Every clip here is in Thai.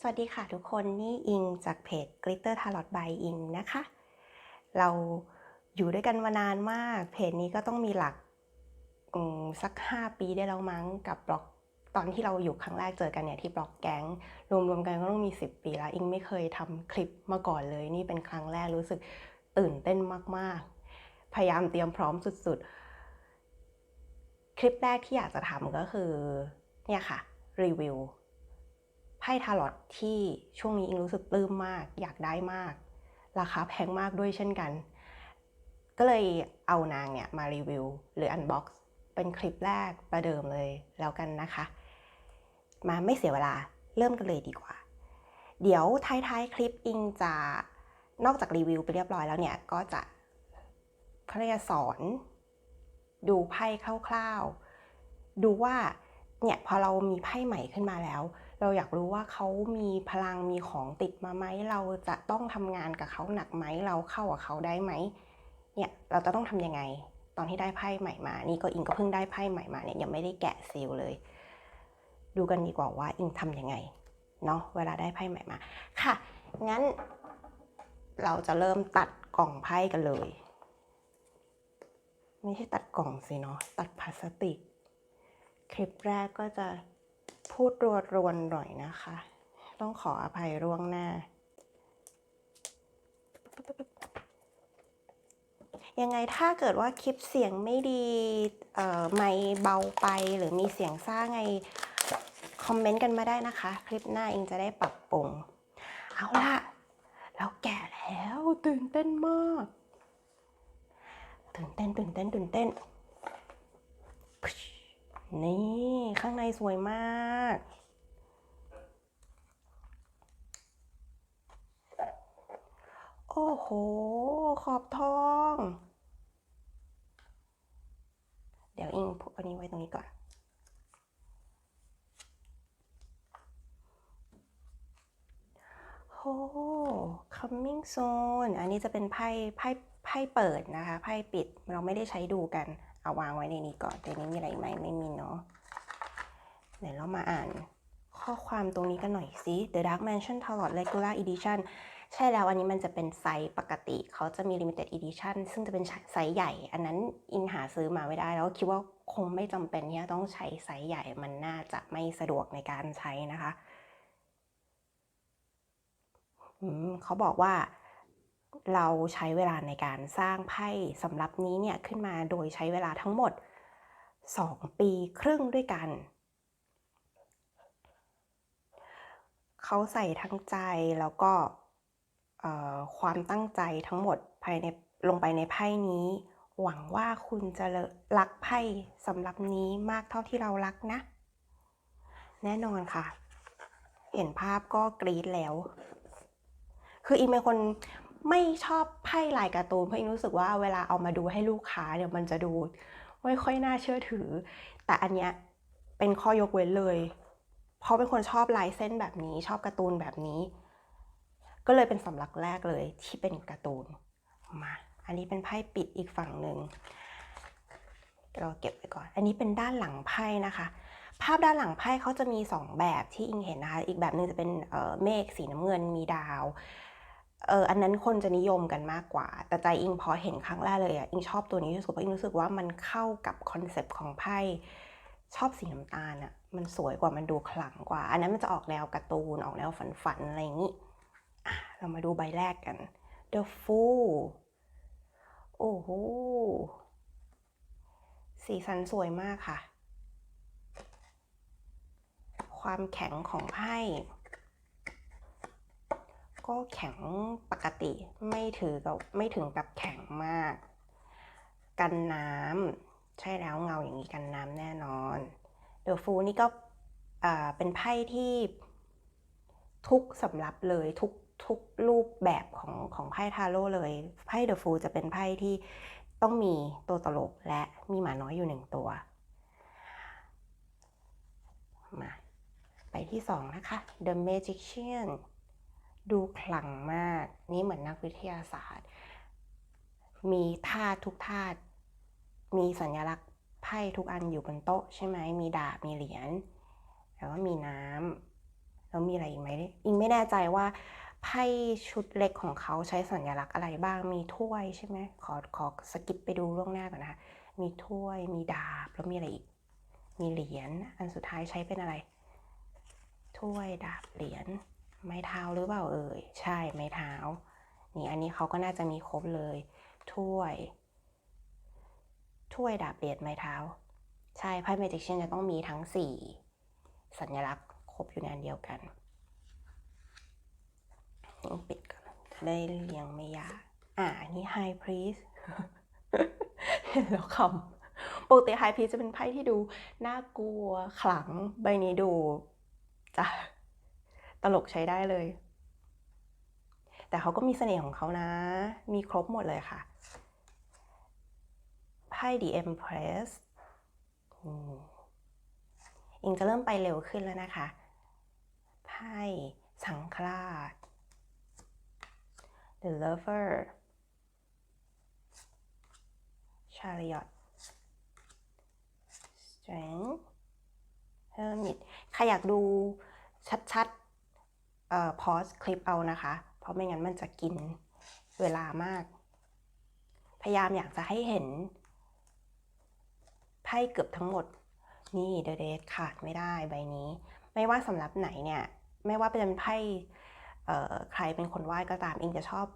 สวัสดีค่ะทุกคนนี่อิงจากเพจ Glitter Tarot by อิงนะคะ เราอยู่ด้วยกันมานานมาก เพจนี้ก็ต้องมีหลักสัก 5 ปีได้แล้วมั้งกับบล็อกตอนที่เราอยู่ครั้งแรกเจอกันเนี่ยที่บล็อกแก๊งรวมๆกันก็ต้องมี 10 ปีแล้วอิงไม่เคยทำคลิปมาก่อนเลย นี่เป็นครั้งแรกรู้สึกตื่นเต้นมากๆ พยายามเตรียมพร้อมสุดๆ คลิปแรกที่อยากจะทำก็คือเนี่ยค่ะรีวิว พ่ทาร์ลอตที่ช่วงนี้อิงรู้สึกปลื้มมาก อยากได้มาก ราคาแพงมากด้วยเช่นกัน ก็เลยเอานางเนี่ยมารีวิวหรืออันบ็อกซ์เป็นคลิปแรกประเดิมเลยแล้วกันนะคะ มาไม่เสียเวลาเริ่มกันเลยดีกว่า เดี๋ยวท้ายๆคลิปอิงจะนอกจากรีวิวไปเรียบร้อยแล้วเนี่ยก็จะเขาเรียกสอน ดูไพ่คร่าวๆ ดูว่าเนี่ยพอเรามีไพ่ใหม่ขึ้นมาแล้ว เราอยากรู้ว่าเขามีพลังมีของติดมาไหมเราจะต้องทำงานกับเขาหนักไหมเราเข้ากับเขาได้ไหมเนี่ยเราจะต้องทำยังไง ตอนที่ได้ไพ่ใหม่มา นี่ก็อิงก็เพิ่งได้ไพ่ใหม่มาเนี่ยยังไม่ได้แกะซีลเลย ดูกันดีกว่าว่าอิงทำยังไงเนาะเวลาได้ไพ่ใหม่มาค่ะงั้นเราจะเริ่มตัดกล่องไพ่กันเลย ไม่ใช่ตัดกล่องสิเนาะตัดพลาสติก คลิปแรกก็จะ พูดรัวรวนๆหน่อยนะคะ ต้องขออภัยร่วงหน้า ยังไงถ้าเกิดว่าคลิปเสียงไม่ดีไม่เบาไปหรือมีเสียงซ่าไง คอมเมนต์กันมาได้นะคะ คลิปหน้าเองจะได้ปรับปรุง เอาล่ะ เราแก่แล้วตื่นเต้นมาก ตื่นเต้นตื่นเต้นตื่นเต้น นี่ข้างในสวยมากโอ้โห ขอบทอง เดี๋ยวอิงพกอันนี้ไว้ตรงนี้ก่อน โอ้ coming soon อันนี้จะเป็นไพ่ไพ่ไพ่เปิดนะคะ ไพ่ปิด เราไม่ได้ใช้ดูกัน เอาวางไว้ในนี้ก่อนแต่นี้มีอะไรไหมไม่มีเนาะเดี๋ยวเรามาอ่านข้อความตรงนี้กันหน่อยสิ The Dark Mansion Tarot Regular Edition ใช่แล้วอันนี้มันจะเป็นไซส์ปกติ เขาจะมี Limited Edition ซึ่งจะเป็นไซส์ใหญ่ อันนั้นอิงหาซื้อมาไม่ได้ แล้วคิดว่าคงไม่จำเป็นที่จะต้องใช้ไซส์ใหญ่ มันน่าจะไม่สะดวกในการใช้นะคะเขาบอกว่า เราใช้เวลาในการสร้างไพ่สำหรับนี้เนี่ยขึ้นมาโดยใช้เวลาทั้งหมด 2 ปีครึ่งด้วยกัน เขาใส่ทั้งใจแล้วก็ความตั้งใจทั้งหมดภายในลงไปในไพ่นี้ หวังว่าคุณจะรักไพ่สำหรับนี้มากเท่าที่เรารักนะ แน่นอนค่ะ เห็นภาพก็กรี๊ดแล้ว คืออีเป็นคน ไม่ชอบไพ่ลายการ์ตูนเพราะอีรู้สึกว่าเวลาเอามาดูให้ลูกค้าเนี่ยมันจะดูไม่ค่อยน่าเชื่อถือ แต่อันเนี้ยเป็นข้อยกเว้นเลย เพราะเป็นคนชอบลายเส้นแบบนี้ ชอบการ์ตูนแบบนี้ ก็เลยเป็นสำหรับแรกเลยที่เป็นการ์ตูนมาอันนี้เป็นไพ่ปิดอีกฝั่งหนึ่งเราเก็บไว้ก่อน อันนี้เป็นด้านหลังไพ่นะคะ ภาพด้านหลังไพ่เขาจะมี 2 แบบที่อิงเห็นนะคะ อีกแบบหนึ่งจะเป็นเมฆสีน้ำเงินมีดาว เอออันนั้นคนจะนิยมกันมากกว่า แต่ใจอิงพอเห็นครั้งแรกเลยอะอิงชอบตัวนี้ที่สุดเพราะอิงรู้สึกว่ามันเข้ากับคอนเซปต์ของไพ่ชอบสีน้ำตาลอะมันสวยกว่ามันดูขลังกว่า อันนั้นมันจะออกแนวการ์ตูนออกแนวฝันๆอะไรอย่างนี้อะเรามาดูใบแรกกัน The Fool โอ้โหสีสันสวยมากค่ะ ความแข็งของไพ่ ก็แข็งปกติไม่ถือกับไม่ถึงกับแข็งมาก กันน้ำใช่แล้วเงาอย่างนี้กันน้ำแน่นอนเดอะฟูนี่ก็เป็นไพ่ที่ทุกสำรับเลยทุกทุกรูปแบบของของไพ่ทาโร่เลยไพ่เดอะฟูจะเป็นไพ่ที่ต้องมีตัวตลกและมีหมาน้อยอยู่หนึ่งตัวมาไปที่สองนะคะ The Magician ดูขลังมาก นี่เหมือนนักวิทยาศาสตร์ มีธาตุทุกธาตุมีสัญลักษณ์ไพ่ทุกอันอยู่บนโต๊ะใช่ไหมมีดาบมีเหรียญแล้วก็มีน้ำเราแล้วมีอะไรอีกไหมอิงไม่แน่ใจว่าไพ่ชุดเล็กของเขาใช้สัญลักษณ์อะไรบ้างมีถ้วยใช่ไหมขอขอสกิปไปดูล่วงหน้าก่อนนะคะมีถ้วยมีดาบแล้วมีอะไรอีก มีเหรียญอันสุดท้ายใช้เป็นอะไร ถ้วยดาบเหรียญ ไม้เท้าหรือเปล่าเอ่ย ใช่ไม้เท้า นี่อันนี้เขาก็น่าจะมีครบเลย ถ้วย ถ้วยดาบเหรียญไม้เท้า ใช่ไพ่เมจิกเชนจะต้องมีทั้ง 4 สัญลักษณ์ครบอยู่ในอันเดียวกันต้องปิดก่อนจะได้เรียงไม่ยาก อ่านนี้ High Priest เห็นแล้วคำปกติ High Priest จะเป็นไพ่ที่ดู น่ากลัวขลังใบนี้ดูจะ ตลกใช้ได้เลย แต่เขาก็มีเสน่ห์ของเขานะ มีครบหมดเลยค่ะไพ่ The Empress อืมอิงจะเริ่มไปเร็วขึ้นแล้วนะคะ ไพ่สังคราช The Lover Chariot Strength Hermit ใครอยากดูชัดๆ เอ่อพอสคลิปเอานะคะ เพราะไม่งั้นมันจะกินเวลามาก พยายามอยากจะให้เห็นไพ่เกือบทั้งหมดนี่เด e เด e ขาดไม่ได้ใบนี้ ไม่ว่าสำหรับไหนเนี่ย ไม่ว่าเป็นไพ่ใครเป็นคนวาดก็ตามเองจะชอบ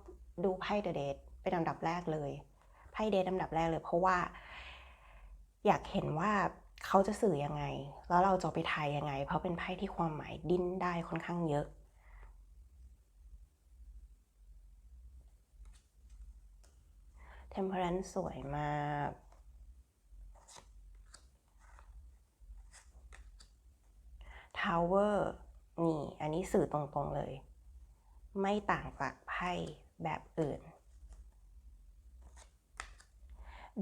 ดูไพ่เด e เด e เป็นอันดับแรกเลยไพ่เดทอันดับแรกเลย เพราะว่า อยากเห็นว่าเขาจะสื่อยังไง แล้วเราจะเอาไปทายยังไง เพราะเป็นไพ่ที่ความหมายดิ้นได้ค่อนข้างเยอะ Temperance สวยมาก Tower นี่ อันนี้สื่อตรงๆเลย ไม่ต่างจากไพ่แบบอื่น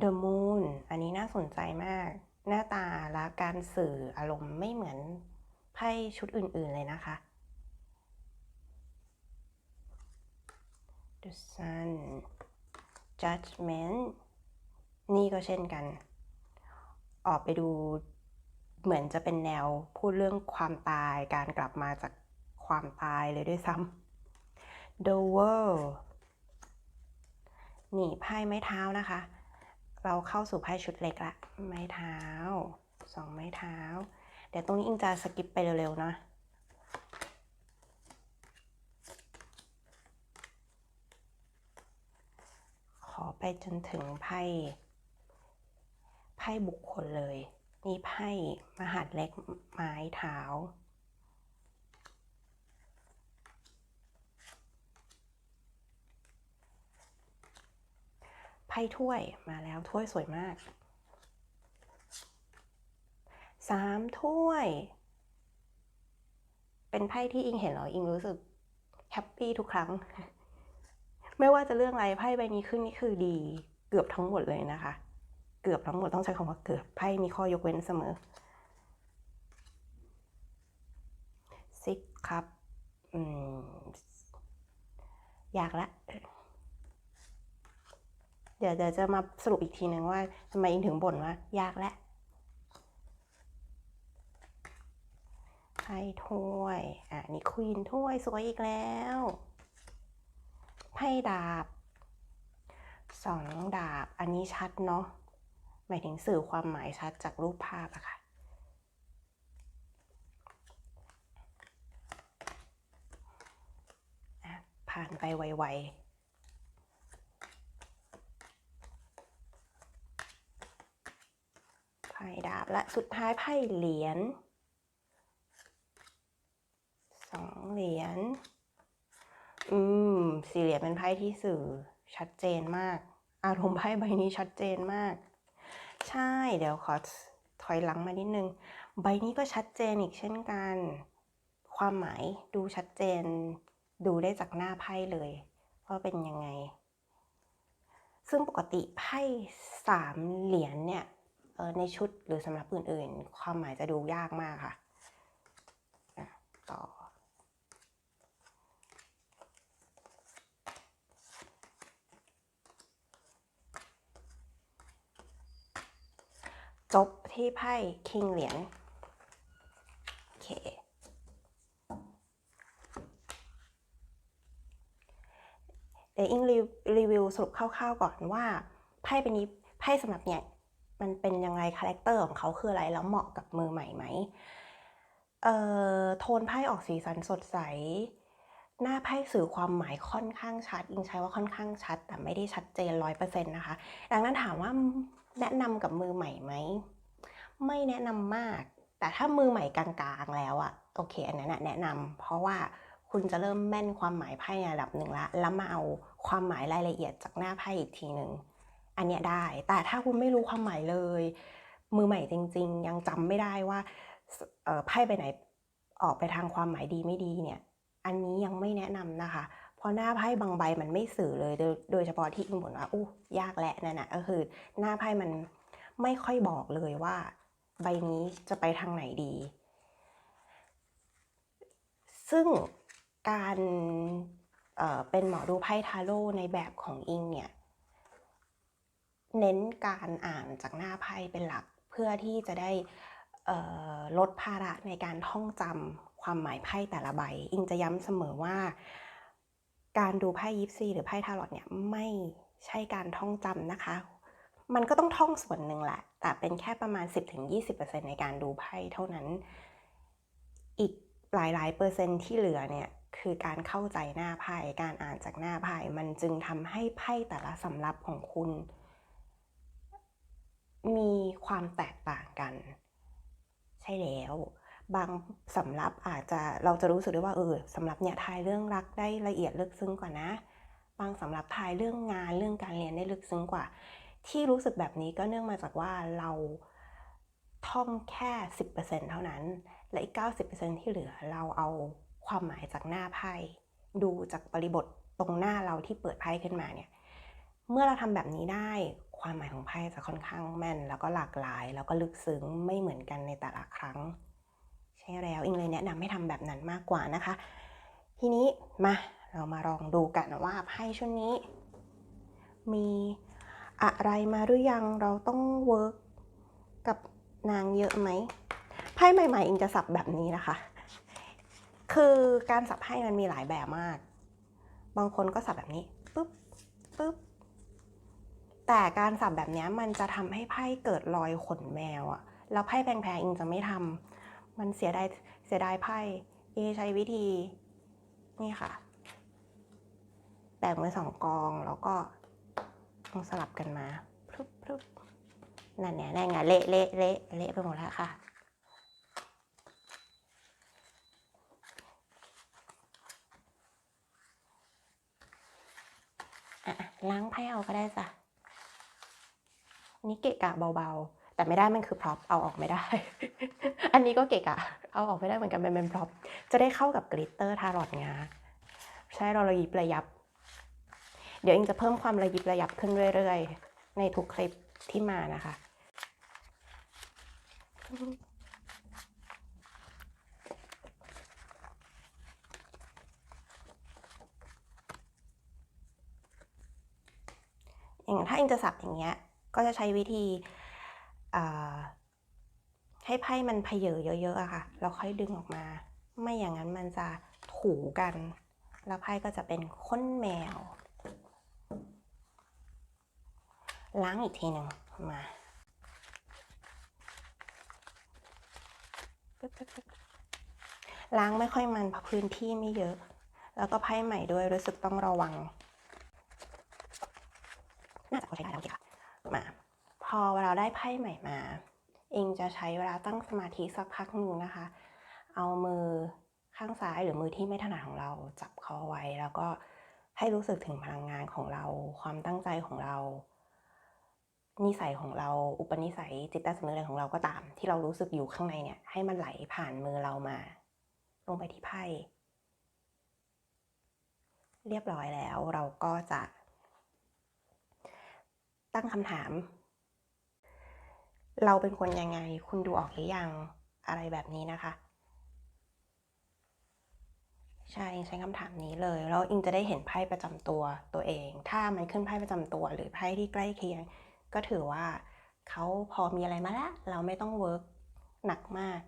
The Moon อันนี้น่าสนใจมาก หน้าตาและการสื่ออารมณ์ไม่เหมือนไพ่ชุดอื่นๆเลยนะคะ The Sun Judgment นี่ก็เช่นกัน ออกไปดูเหมือนจะเป็นแนวพูดเรื่องความตายการกลับมาจากความตายเลยด้วยซ้ำ The World นี่ไพ่ไม้เท้านะคะ เราเข้าสู่ไพ่ชุดเล็กละ ไม้เท้าสองไม้เท้า เดี๋ยวตรงนี้อิงจะสกิปไปเร็วๆนะ ขอ ไปจนถึงไพ่ไพ่บุคคลเลยนี่ไพ่มหาดเล็กไม้เท้าไพ่ถ้วยมาแล้วถ้วยสวยมากสามถ้วย เป็นไพ่ที่อิงเห็นแล้วอิงรู้สึกแฮปปี้ทุกครั้ง ไม่ว่าจะเรื่องอะไรไพ่ใบนี้ขึ้นนี่คือดีเกือบทั้งหมดเลยนะคะ เกือบทั้งหมดต้องใช้คำว่าเกือบไพ่มีข้อยกเว้นเสมอซิกครับอืมอยากละ เดี๋ยวเดี๋ยวจะมาสรุปอีกทีนึงว่าทำไมอิงถึงบ่นว่า ยากและไพ่ถ้วย อะนี่ควีนถ้วยสวยอีกแล้ว ไพ่ดาบสองดาบ อันนี้ชัดเนาะ หมายถึงสื่อความหมายชัดจากรูปภาพอะคะ่ะ ผ่านไปไวๆไพ่ดาบและสุดท้ายไพ่เหรียญสองเหรียญ อืมสี่เหรียญเป็นไพ่ที่สื่อชัดเจนมาก อารมณ์ไพ่ใบนี้ชัดเจนมาก ใช่เดี๋ยวขอถอยหลังมานิดนึง ใบนี้ก็ชัดเจนอีกเช่นกัน ความหมายดูชัดเจน ดูได้จากหน้าไพ่เลยว่าเป็นยังไง ซึ่งปกติไพ่สามเหรียญเนี่ยในชุดหรือสำหรับอื่นๆ ความหมายจะดูยากมากค่ะต่อ ที่ไพ่คิงเหรียญโอเคเดี๋ยวอิงรีวิวสรุปคร่าวๆก่อนว่าไพ่เป็นนี้ไพ่สำหรับเนี่ยมันเป็นยังไงคาแรคเตอร์ของเขาคืออะไรแล้วเหมาะกับมือใหม่ไหมเอ่อโทนไพ่ออกสีสันสดใส หน้าไพ่สื่อความหมายค่อนข้างชัด อิงใช้ว่าค่อนข้างชัด แต่ไม่ได้ชัดเจนร้อยเปอร์เซ็นต์นะคะ ดังนั้นถามว่าแนะนำกับมือใหม่ไหม ไม่แนะนำมาก แต่ถ้ามือใหม่กลางๆแล้วอะโอเคอันนั้นะแนะนำเพราะว่าคุณจะเริ่มแม่นความหมายไพ่ในระดับหนึ่งละแล้วมาเอาความหมายรายละเอียดจากหน้าไพ่อีกทีหนึ่งอันเนี้ยได้ แต่ถ้าคุณไม่รู้ความหมายเลย มือใหม่จริง ๆ ยังจำไม่ได้ว่าไพ่ไปไหนออกไปทางความหมายดีไม่ดีเนี่ย อันนี้ยังไม่แนะนำนะคะ เพราะหน้าไพ่บางใบมันไม่สื่อเลย โดยโดยเฉพาะที่อิงบ่นว่าอู้ยากแหละนั่นนะก็คือ หน้าไพ่มันไม่ค่อยบอกเลยว่า ใบนี้จะไปทางไหนดี ซึ่งการเเป็นหมอดูไพ่ทาโร่ในแบบของอิงเนี่ย เน้นการอ่านจากหน้าไพ่เป็นหลักเพื่อที่จะได้ลดภาระในการท่องจำความหมายไพ่แต่ละใบ อิงจะย้ำเสมอว่า การดูไพ่ยิปซีหรือไพ่ทาโรต์เนี่ยไม่ใช่การท่องจำนะคะ มันก็ต้องท่องส่วนหนึ่งแหละ แต่เป็นแค่ประมาณ 10-20%ในการดูไพ่เท่านั้น อีกหลายๆ เปอร์เซ็นต์ที่เหลือเนี่ยคือการเข้าใจหน้าไพ่การอ่านจากหน้าไพ่มันจึงทำให้ไพ่แต่ละสำรับของคุณ มีความแตกต่างกัน ใช่แล้ว บางสำรับอาจจะเราจะรู้สึกได้ว่าเออสำรับเนี่ยทายเรื่องรักได้ละเอียดลึกซึ้งกว่านะ บางสำรับทายเรื่องงานเรื่องการเรียนได้ลึกซึ้งกว่า ที่รู้สึกแบบนี้ก็เนื่องมาจากว่าเราท่องแค่ 10%เท่านั้น และอีก 90%ที่เหลือเราเอาความหมายจากหน้าไพ่ดูจากบริบทตรงหน้าเราที่เปิดไพ่ขึ้นมาเนี่ยเมื่อเราทำแบบนี้ได้ความหมายของไพ่จะค่อนข้างแม่น แล้วก็หลากหลาย แล้วก็ลึกซึ้งไม่เหมือนกันในแต่ละครั้ง ใช่แล้วอิงเลยแนะนำให้ทำแบบนั้นมากกว่านะคะ ทีนี้มาเรามาลองดูกันว่าไพ่ชุดนี้ มี อะไรมาหรือยังเราต้องเวิร์กกับนางเยอะไหมไพ่ใหม่ๆอิงจะสับแบบนี้นะคะ คือการสับไพ่มันมีหลายแบบมาก บางคนก็สับแบบนี้ปุ๊บปุ๊บแต่การสับแบบนี้มันจะทำให้ไพ่เกิดรอยขนแมวอะแล้วไพ่แพงๆอิงจะไม่ทำมันเสียดายเสียดายไพ่อิงใช้วิธีนี่ค่ะแบ่งเป็นสองกองแล้วก็ ต้องสลับกันมาพรึบพรึบนั่นเนี่ยนั่นไงเละเละเละเละไปหมดแล้วค่ะล้างไพ่เอาก็ได้จ้ะนี่เกะกะเบาๆ แต่ไม่ได้มันคือพร็อพเอาออกไม่ได้ อันนี้ก็เกะกะ เอาออกไม่ได้เหมือนกันเป็นเป็นพร็อพจะได้เข้ากับกลิตเตอร์ทารอตงา ใช่เราระยิบระยับ เดี๋ยวอิงจะเพิ่มความระยิบระยับขึ้นเรื่อยๆ ในทุกคลิปที่มานะคะ อย่างถ้าอิงจะสับอย่างเงี้ย ก็จะใช้วิธีให้ไพ่มันเพเยอเยอะๆอะค่ะ แล้วค่อยดึงออกมา ไม่อย่างนั้นมันจะถูกัน แล้วไพ่ก็จะเป็นค้นแมว ล้างอีกทีหนึ่งมาล้างไม่ค่อยมันเพราะพื้นที่ไม่เยอะ แล้วก็ไพ่ใหม่ด้วยรู้สึกต้องระวัง น่าจะพอใช้ได้แล้วโอเคค่ะมา พอเราได้ไพ่ใหม่มาเองจะใช้เวลาตั้งสมาธิสักพักหนึ่งนะคะ เอามือข้างซ้ายหรือมือที่ไม่ถนัดของเราจับเขาเอาไว้ แล้วก็ให้รู้สึกถึงพลังงานของเรา ความตั้งใจของเรา นิสัยของเราอุปนิสัยจิตใต้สำนึกอะไรของเราก็ตาม ที่เรารู้สึกอยู่ข้างในเนี่ย ให้มันไหลผ่านมือเรามา ลงไปที่ไพ่เรียบร้อยแล้วเราก็จะ ตั้งคำถาม เราเป็นคนยังไง คุณดูออกหรือยังอะไรแบบนี้นะคะ ใช่ใช้คำถามนี้เลย แล้วอิงจะได้เห็นไพ่ประจำตัวตัวเอง ถ้ามันขึ้นไพ่ประจำตัว หรือไพ่ที่ใกล้เคียง ก็ถือว่าเขาพอมีอะไรมาแล้ว เราไม่ต้องเวิร์กหนักมาก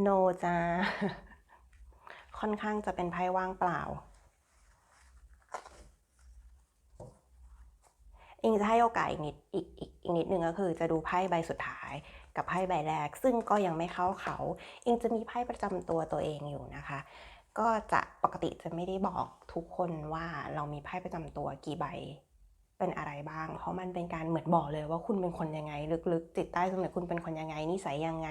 โนจ้าค่อนข้างจะเป็นไพ่ว่างเปล่า อิงจะให้โอกาสอีกนิดอีกอีกอีกนิดนึงก็คือจะดูไพ่ใบสุดท้ายกับไพ่ใบแรก ซึ่งก็ยังไม่เข้าเขา อิงจะมีไพ่ประจำตัวตัวเองอยู่นะคะ ก็จะปกติจะไม่ได้บอกทุกคนว่าเรามีไพ่ประจำตัวกี่ใบเป็นอะไรบ้าง เพราะมันเป็นการเหมือนบอกเลยว่าคุณเป็นคนยังไง ลึกๆ จิตใต้สำนึกคุณเป็นคนยังไงนิสัยยังไง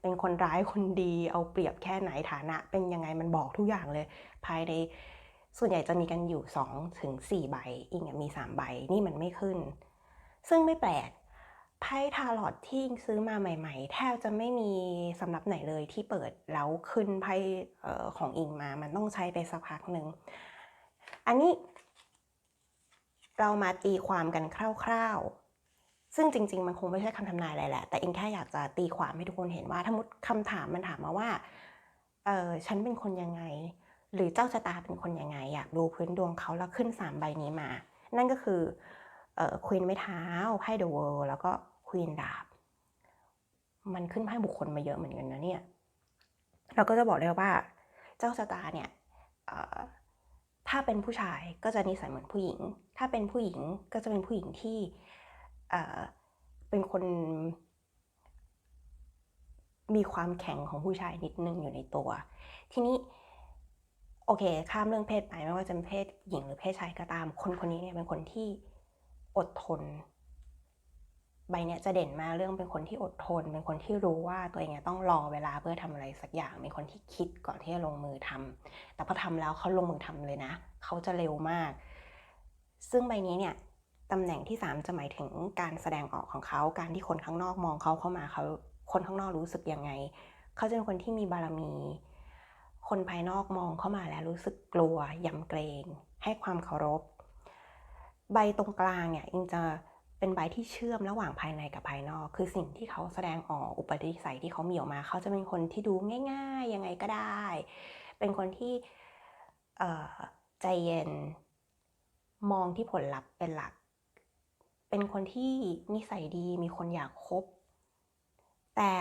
เป็นคนร้ายคนดี เอาเปรียบแค่ไหนฐานะ เป็นยังไงมันบอกทุกอย่างเลย ภายใน ส่วนใหญ่จะมีกันอยู่2ถึง4ใบอิงมี3ใบนี่มันไม่ขึ้น ซึ่งไม่แปลกไพ่ทาร์ลอตที่อิงซื้อมาใหม่ ๆ แทบจะไม่มีสำนักไหนเลยที่เปิดแล้วขึ้นไพ่ของอิงมา มันต้องใช้ไปสักพักหนึ่ง อันนี้เรามาตีความกันคร่าวๆ ซึ่งจริง ๆ มันคงไม่ใช่คำทำนายอะไรแหละ แต่อิงแค่อยากจะตีความให้ทุกคนเห็นว่า ถ้ามุดคำถามมันถามมาว่า เออฉันเป็นคนยังไง หรือเจ้าชะตาเป็นคนยังไง อยากดูพื้นดวงเขาแล้วขึ้นสามใบนี้มา นั่นก็คือควีนไม้เท้าไพ่เดอะเวิลด์แล้วก็ควีนดาบ มันขึ้นไพ่บุคคลมาเยอะเหมือนกันนะเนี่ย เราก็จะบอกเลยว่า เจ้าชะตาเนี่ยถ้าเป็นผู้ชายก็จะนิสัยเหมือนผู้หญิง ถ้าเป็นผู้หญิงก็จะเป็นผู้หญิงที่เป็นคนมีความแข็งของผู้ชายนิดนึงอยู่ในตัว ทีนี้ โอเค ข้ามเรื่องเพศไปไม่ว่าจะเป็นเพศหญิงหรือเพศชายก็ตาม คนคนนี้เนี่ยเป็นคนที่อดทน ใบเนี้ยจะเด่นมาเรื่องเป็นคนที่อดทน เป็นคนที่รู้ว่าตัวเองต้องรอเวลาเพื่อทำอะไรสักอย่าง เป็นคนที่คิดก่อนที่จะลงมือทำแต่พอทำแล้วเขาลงมือทำเลยนะ เขาจะเร็วมาก ซึ่งใบนี้เนี่ยตำแหน่งที่ 3 จะหมายถึงการแสดงออกของเขา การที่คนข้างนอกมองเขาเข้ามาเขาคนข้างนอกรู้สึกยังไง เขาจะเป็นคนที่มีบารมี คนภายนอกมองเข้ามาแล้วรู้สึกกลัวยำเกรง ให้ความเคารพ ใบตรงกลางเนี่ยอิงจะเป็นใบที่เชื่อมระหว่างภายในกับภายนอก คือสิ่งที่เขาแสดงออกอุปนิสัยที่เขามีออกมา เขาจะเป็นคนที่ดูง่าย ๆ ยังไงก็ได้ เป็นคนที่ใจเย็นมองที่ผลลัพธ์เป็นหลัก เป็นคนที่นิสัยดีมีคนอยากคบ แต่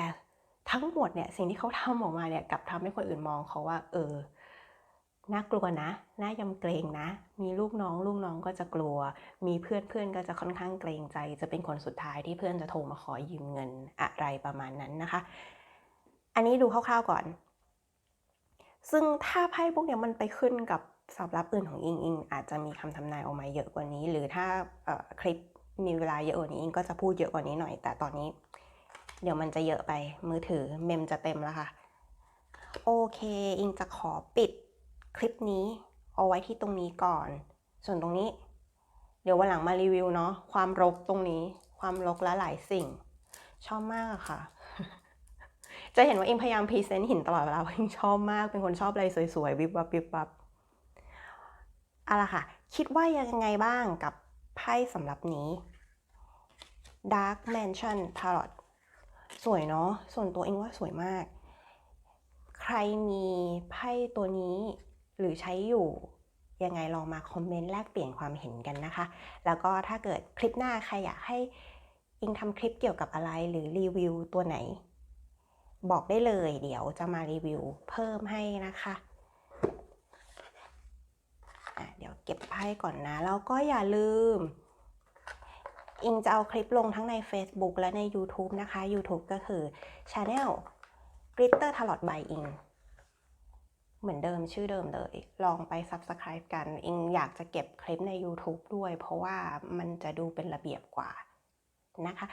ทั้งหมดเนี่ยสิ่งที่เขาทำออกมาเนี่ยกับทำให้คนอื่นมองเขาว่า เออน่ากลัวนะน่ายำเกรงนะ มีลูกน้องลูกน้องก็จะกลัว มีเพื่อนเพื่อนก็จะค่อนข้างเกรงใจ จะเป็นคนสุดท้ายที่เพื่อนจะโทรมาขอยืมเงินอะไรประมาณนั้นนะคะ อันนี้ดูคร่าวๆก่อน ซึ่งถ้าไพ่พวกนี้มันไปขึ้นกับสับรับอื่นของอิงอิงอาจจะมีคำทำนายออกมาเยอะกว่านี้ หรือถ้าคลิปมีเวลาเยอะกว่านี้อิงก็จะพูดเยอะกว่านี้หน่อย แต่ตอนนี้ เดี๋ยวมันจะเยอะไปมือถือเมมจะเต็มแล้วค่ะ โอเค อิงจะขอปิดคลิปนี้เอาไว้ที่ตรงนี้ก่อน ส่วนตรงนี้ เดี๋ยววันหลังมารีวิวเนาะความรกตรงนี้ ความรกและหลายสิ่ง ชอบมากค่ะ จะเห็นว่าอิงพยายามพรีเซนต์หินตลอดเวลาอิงชอบมาก เป็นคนชอบอะไรสวยๆ วิบวับวิบวับเอาละค่ะ คิดว่ายังไงบ้างกับไพ่สำหรับนี้ Dark Mansion Tarot สวยเนาะส่วนตัวเองว่าสวยมาก ใครมีไพ่ตัวนี้หรือใช้อยู่ยังไงลองมาคอมเมนต์แลกเปลี่ยนความเห็นกันนะคะ แล้วก็ถ้าเกิดคลิปหน้าใครอยากให้อิงทำคลิปเกี่ยวกับอะไรหรือรีวิวตัวไหน บอกได้เลย เดี๋ยวจะมารีวิวเพิ่มให้นะคะะเดี๋ยวเก็บไพ่ก่อนนะ แล้วก็อย่าลืม อิงจะเอาคลิปลงทั้งใน Facebook และใน YouTube นะคะ YouTube ก็คือ Channel Glitter Tarot by อิงเหมือนเดิมชื่อเดิมเลย ลองไป Subscribe กัน อิงอยากจะเก็บคลิปใน YouTube ด้วย เพราะว่ามันจะดูเป็นระเบียบกว่านะคะ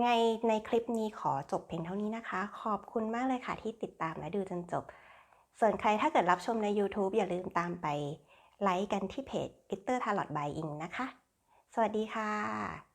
ไงในคลิปนี้ขอจบเพียงเท่านี้นะคะ ขอบคุณมากเลยค่ะที่ติดตามและดูจนจบ ส่วนใครถ้าเกิดรับชมใน YouTube อย่าลืมตามไปไลค์กันที่เพจ Glitter Tarot by อิงนะคะ สวัสดีค่ะ